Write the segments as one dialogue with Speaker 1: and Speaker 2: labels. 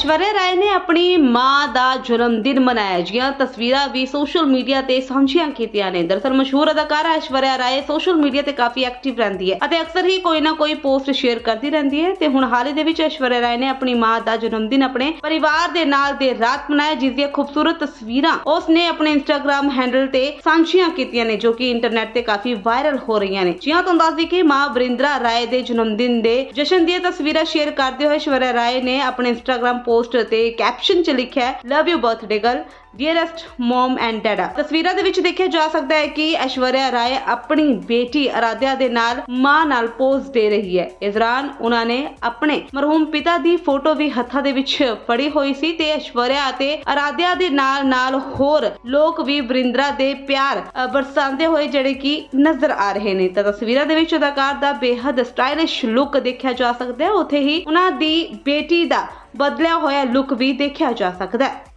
Speaker 1: ਐਸ਼ਵਰਿਆ ਰਾਏ ਨੇ ਆਪਣੀ ਮਾਂ ਦਾ ਜਨਮ ਦਿਨ ਮਨਾਇਆ ਜੀਆਂ ਤਸਵੀਰਾਂ ਵੀ ਸੋਸ਼ਲ ਮੀਡੀਆ ਤੇ ਸਾਂਝੀਆਂ ਕੀਤੀਆਂ ਨੇ। ਦਰਅਸਲ ਮਸ਼ਹੂਰ ਅਦਾਕਾਰਾ ਐਸ਼ਵਰਿਆ ਰਾਏ ਸੋਸ਼ਲ ਮੀਡੀਆ ਤੇ ਕਾਫੀ ਐਕਟਿਵ ਰਹਿੰਦੀ ਹੈ ਅਤੇ ਅਕਸਰ ਹੀ ਕੋਈ ਨਾ ਕੋਈ ਪੋਸਟ ਸ਼ੇਅਰ ਕਰਦੀ ਰਹਿੰਦੀ ਹੈ ਤੇ ਹੁਣ ਹਾਲ ਦੇ ਵਿੱਚ ਐਸ਼ਵਰਿਆ ਰਾਏ ਨੇ ਆਪਣੀ ਮਾਂ ਦਾ ਜਨਮ ਦਿਨ ਆਪਣੇ ਪਰਿਵਾਰ ਦੇ ਨਾਲ ਦੇ ਰਾਤ ਮਨਾਇਆ, ਜਿਸ ਦੀਆਂ ਖੂਬਸੂਰਤ ਤਸਵੀਰਾਂ ਉਸ ਨੇ ਆਪਣੇ ਇੰਸਟਾਗ੍ਰam ਹੈਂਡਲ ਤੇ ਸਾਂਝੀਆਂ ਕੀਤੀਆਂ ਨੇ, ਜੋ ਕਿ ਇੰਟਰਨੈਟ ਤੇ ਕਾਫੀ ਵਾਇਰਲ ਹੋ ਰਹੀਆਂ ਨੇ। ਜਿਹਾਂ ਤੋਂ ਦੱਸਦੀ ਕਿ ਮਾਂ ਵਰਿੰਦਰਾ ਰਾਏ ਦੇ ਜਨਮ ਦਿਨ ਦੇ ਜਸ਼ਨ ਦੀਆਂ ਤਸਵੀਰਾਂ ਸ਼ੇਅਰ ਕਰਦੇ ਹੋਏ ਐਸ਼ਵਰਿਆ ਰਾਏ ਨੇ ਆਪਣੇ ਇੰਸਟਾਗ੍ਰam ਪੋਸਟ ਤੇ ਕੈਪਸ਼ਨ ਚ ਲਿਖਿਆ love you birthday girl. Dearest mum and dada ਤਸਵੀਰਾਂ ਦੇ ਵਿੱਚ ਦੇਖਿਆ ਜਾ ਸਕਦਾ ਹੈ ਕਿ ਐਸ਼ਵਰਿਆ ਰਾਏ ਆਪਣੀ ਬੇਟੀ ਅਰਾਧਿਆ ਦੇ ਨਾਲ ਮਾਂ ਨਾਲ ਪੋਜ਼ ਦੇ ਰਹੀ ਹੈ। ਇਸ ਦੌਰਾਨ ਉਹਨਾਂ ਨੇ ਆਪਣੇ ਮਰਹੂਮ ਪਿਤਾ ਦੀ ਫੋਟੋ ਵੀ ਹੱਥਾਂ ਦੇ ਵਿੱਚ ਫੜੀ ਹੋਈ ਸੀ ਤੇ ਐਸ਼ਵਰਿਆ ਅਤੇ ਅਰਾਧਿਆ ਦੇ ਨਾਲ ਨਾਲ ਹੋਰ ਲੋਕ ਵੀ ਬਰਿੰਦਰਾ ਦੇ ਪਿਆਰ ਬਰਸਾਉਂਦੇ ਹੋਏ ਜਿਹੜੇ ਕਿ ਨਜ਼ਰ ਆ ਰਹੇ ਨੇ। ਤਾਂ ਤਸਵੀਰਾਂ ਦੇ ਵਿੱਚ ਅਦਾਕਾਰ ਦਾ ਬੇਹੱਦ ਸਟਾਈਲਿਸ਼ ਲੁੱਕ ਦੇਖਿਆ ਜਾ ਸਕਦਾ ਹੈ। ਉੱਥੇ ਹੀ ਉਹਨਾਂ ਦੀ ਬੇਟੀ ਦਾ ਬਦਲਿਆ ਹੋਇਆ ਲੁੱਕ ਵੀ ਦੇਖਿਆ ਜਾ ਸਕਦਾ ਹੈ।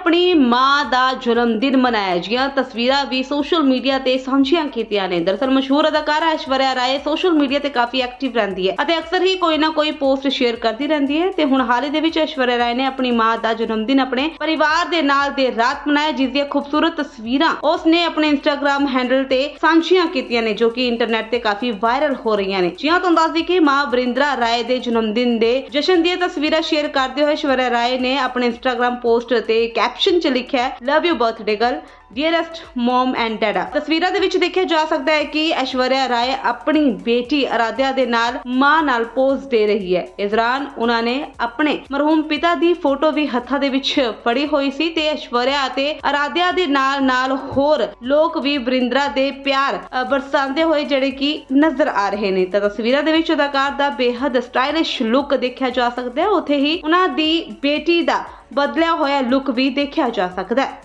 Speaker 1: ਆਪਣੀ ਮਾਂ ਦਾ ਜਨਮ ਦਿਨ ਮਨਾਇਆ ਜੀਆਂ ਤਸਵੀਰਾਂ ਵੀ ਸੋਸ਼ਲ ਮੀਡੀਆ ਤੇ ਸਾਂਝੀਆਂ ਕੀਤੀਆਂ ਨੇ। ਦਰਅਸਲ ਮਸ਼ਹੂਰ ਅਦਾਕਾਰਾ ਐਸ਼ਵਰਿਆ ਰਾਏ ਸੋਸ਼ਲ ਮੀਡੀਆ ਤੇ ਕਾਫੀ ਐਕਟਿਵ ਰਹਿੰਦੀ ਹੈ ਅਤੇ ਅਕਸਰ ਹੀ ਕੋਈ ਨਾ ਕੋਈ ਪੋਸਟ ਸ਼ੇਅਰ ਕਰਦੀ ਰਹਿੰਦੀ ਹੈ ਤੇ ਹੁਣ ਹਾਲ ਹੀ ਦੇ ਵਿੱਚ ਐਸ਼ਵਰਿਆ ਰਾਏ ਨੇ ਆਪਣੀ ਮਾਂ ਦਾ ਜਨਮ ਦਿਨ ਆਪਣੇ ਪਰਿਵਾਰ ਦੇ ਨਾਲ ਦੇ ਰਾਤ ਮਨਾਇਆ, ਜਿਸ ਦੀਆਂ ਖੂਬਸੂਰਤ ਤਸਵੀਰਾਂ ਉਸ ਨੇ ਆਪਣੇ ਇੰਸਟਾਗ੍ਰam ਹੈਂਡਲ ਤੇ ਸਾਂਝੀਆਂ ਕੀਤੀਆਂ ਨੇ, ਜੋ ਕਿ ਇੰਟਰਨੈਟ ਤੇ ਕਾਫੀ ਵਾਇਰਲ ਹੋ ਰਹੀਆਂ ਨੇ। ਜਿਹਾਂ ਤੋਂ ਦੱਸਦੀ ਕਿ ਮਾਂ ਵਰਿੰਦਰਾ ਰਾਏ ਦੇ ਜਨਮ ਦਿਨ ਦੇ ਜਸ਼ਨ ਦੀਆਂ ਤਸਵੀਰਾਂ ਸ਼ੇਅਰ ਕਰਦੇ ਹੋਏ ਐਸ਼ਵਰਿਆ ਰਾਏ ਨੇ ਆਪਣੇ ਇੰਸਟਾਗ੍ਰam ਪੋਸਟ ਤੇ ਕੈਪਸ਼ਨ ਚ ਲਿਖਿਆ ਹੈ love you birthday girl dearest mum and dada ਤਸਵੀਰਾਂ ਦੇ ਵਿੱਚ ਦੇਖਿਆ ਜਾ ਸਕਦਾ ਹੈ ਕਿ ਐਸ਼ਵਰਿਆ ਰਾਏ ਆਪਣੀ ਬੇਟੀ ਅਰਾਧਿਆ ਦੇ ਨਾਲ ਮਾਂ ਨਾਲ ਪੋਜ਼ ਦੇ ਰਹੀ ਹੈ। ਇਸ ਦੌਰਾਨ ਉਹਨਾਂ ਨੇ ਆਪਣੇ ਮਰਹੂਮ ਪਿਤਾ ਦੀ ਫੋਟੋ ਵੀ ਹੱਥਾਂ ਦੇ ਵਿੱਚ ਫੜੀ ਹੋਈ ਸੀ ਤੇ ਐਸ਼ਵਰਿਆ ਅਤੇ ਅਰਾਧਿਆ ਦੇ ਨਾਲ ਨਾਲ ਹੋਰ ਲੋਕ ਵੀ ਬਰਿੰਦਰਾ ਦੇ ਪਿਆਰ ਬਰਸਾਉਂਦੇ ਹੋਏ ਜਿਹੜੇ ਕਿ ਨਜ਼ਰ ਆ ਰਹੇ ਨੇ। ਤਾਂ ਤਸਵੀਰਾਂ ਦੇ ਵਿੱਚ ਅਦਾਕਾਰ ਦਾ ਬੇਹੱਦ ਸਟਾਈਲਿਸ਼ ਲੁੱਕ ਦੇਖਿਆ ਜਾ ਸਕਦਾ ਹੈ। ਉੱਥੇ ਹੀ ਉਹਨਾਂ ਦੀ ਬੇਟੀ ਦਾ ਬਦਲਿਆ ਹੋਇਆ ਲੁੱਕ ਵੀ ਦੇਖਿਆ ਜਾ ਸਕਦਾ ਹੈ।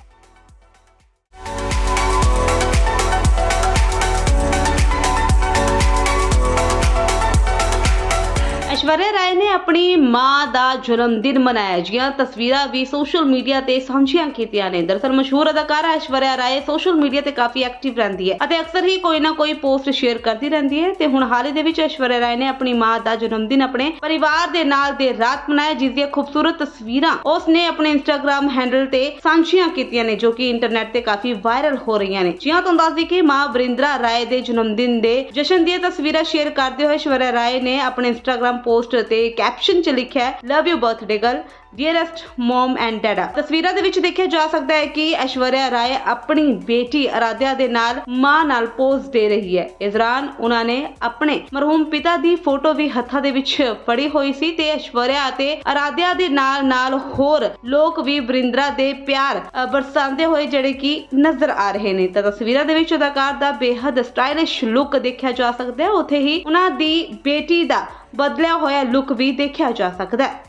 Speaker 1: ਐਸ਼ਵਰਿਆ ਰਾਏ ਆਪਣੀ ਮਾਂ ਦਾ ਜਨਮ ਦਿਨ ਮਨਾਇਆ। ਜੀਆਂ ਤਸਵੀਰਾਂ ਵੀ ਸੋਸ਼ਲ ਮੀਡੀਆ ਤੇ ਸਾਂਝੀਆਂ ਕੀਤੀਆਂ ਨੇ। ਦਰਅਸਲ ਮਸ਼ਹੂਰ ਅਦਾਕਾਰਾ ਐਸ਼ਵਰਿਆ ਰਾਏ ਸੋਸ਼ਲ ਮੀਡੀਆ ਤੇ ਕਾਫੀ ਐਕਟਿਵ ਰਹਿੰਦੀ ਹੈ ਅਤੇ ਅਕਸਰ ਹੀ ਕੋਈ ਨਾ ਕੋਈ ਪੋਸਟ ਸ਼ੇਅਰ ਕਰਦੀ ਰਹਿੰਦੀ ਹੈ ਤੇ ਹੁਣ ਹਾਲ ਦੇ ਵਿੱਚ ਐਸ਼ਵਰਿਆ ਰਾਏ ਨੇ ਆਪਣੀ ਮਾਂ ਦਾ ਜਨਮ ਦਿਨ ਆਪਣੇ ਪਰਿਵਾਰ ਦੇ ਨਾਲ ਦੇ ਰਾਤ ਮਨਾਇਆ, ਜਿਸ ਦੀਆਂ ਖੂਬਸੂਰਤ ਤਸਵੀਰਾਂ ਉਸ ਨੇ ਆਪਣੇ ਇੰਸਟਾਗ੍ਰam ਹੈਂਡਲ ਤੇ ਸਾਂਝੀਆਂ ਕੀਤੀਆਂ ਨੇ, ਜੋ ਕਿ ਇੰਟਰਨੈਟ ਤੇ ਕਾਫੀ ਵਾਇਰਲ ਹੋ ਰਹੀਆਂ ਨੇ। ਜਿਹਾਂ ਤੋਂ ਦੱਸਦੀ ਕਿ ਮਾਂ ਵਰਿੰਦਰਾ ਰਾਏ ਦੇ ਜਨਮ ਦਿਨ ਦੇ ਜਸ਼ਨ ਦੀਆਂ ਤਸਵੀਰਾਂ ਸ਼ੇਅਰ ਕਰਦੇ ਹੋਏ ਐਸ਼ਵਰਿਆ ਰਾਏ ਨੇ ਆਪਣੇ ਇੰਸਟਾਗ੍ਰam ਪੋਸਟ ਤੇ ਕੈਪਸ਼ਨ ਚ ਲਿਖਿਆ ਹੈ love you birthday girl dearest mum and dada ਤਸਵੀਰਾਂ ਦੇ ਵਿੱਚ ਦੇਖਿਆ ਜਾ ਸਕਦਾ ਹੈ ਕਿ ਐਸ਼ਵਰਿਆ ਰਾਏ ਆਪਣੀ ਬੇਟੀ ਅਰਾਧਿਆ ਦੇ ਨਾਲ ਮਾਂ ਨਾਲ ਪੋਜ਼ ਦੇ ਰਹੀ ਹੈ। ਇਸ ਦੌਰਾਨ ਉਹਨਾਂ ਨੇ ਆਪਣੇ ਮਰਹੂਮ ਪਿਤਾ ਦੀ ਫੋਟੋ ਵੀ ਹੱਥਾਂ ਦੇ ਵਿੱਚ ਫੜੀ ਹੋਈ ਸੀ ਤੇ ਐਸ਼ਵਰਿਆ ਅਤੇ ਅਰਾਧਿਆ ਦੇ ਨਾਲ ਨਾਲ ਹੋਰ ਲੋਕ ਵੀ ਬਰਿੰਦਰਾ ਦੇ ਪਿਆਰ ਬਰਸਾਉਂਦੇ ਹੋਏ ਜਿਹੜੇ ਕਿ ਨਜ਼ਰ ਆ ਰਹੇ ਨੇ। ਤਾਂ ਤਸਵੀਰਾਂ ਦੇ ਵਿੱਚ ਅਦਾਕਾਰ ਦਾ ਬੇਹੱਦ ਸਟਾਈਲਿਸ਼ ਲੁੱਕ ਦੇਖਿਆ ਜਾ ਸਕਦਾ ਹੈ। ਉੱਥੇ ਹੀ ਉਹਨਾਂ ਦੀ ਬੇਟੀ ਦਾ ਬਦਲਿਆ ਹੋਇਆ ਲੁੱਕ ਵੀ ਦੇਖਿਆ ਜਾ ਸਕਦਾ ਹੈ।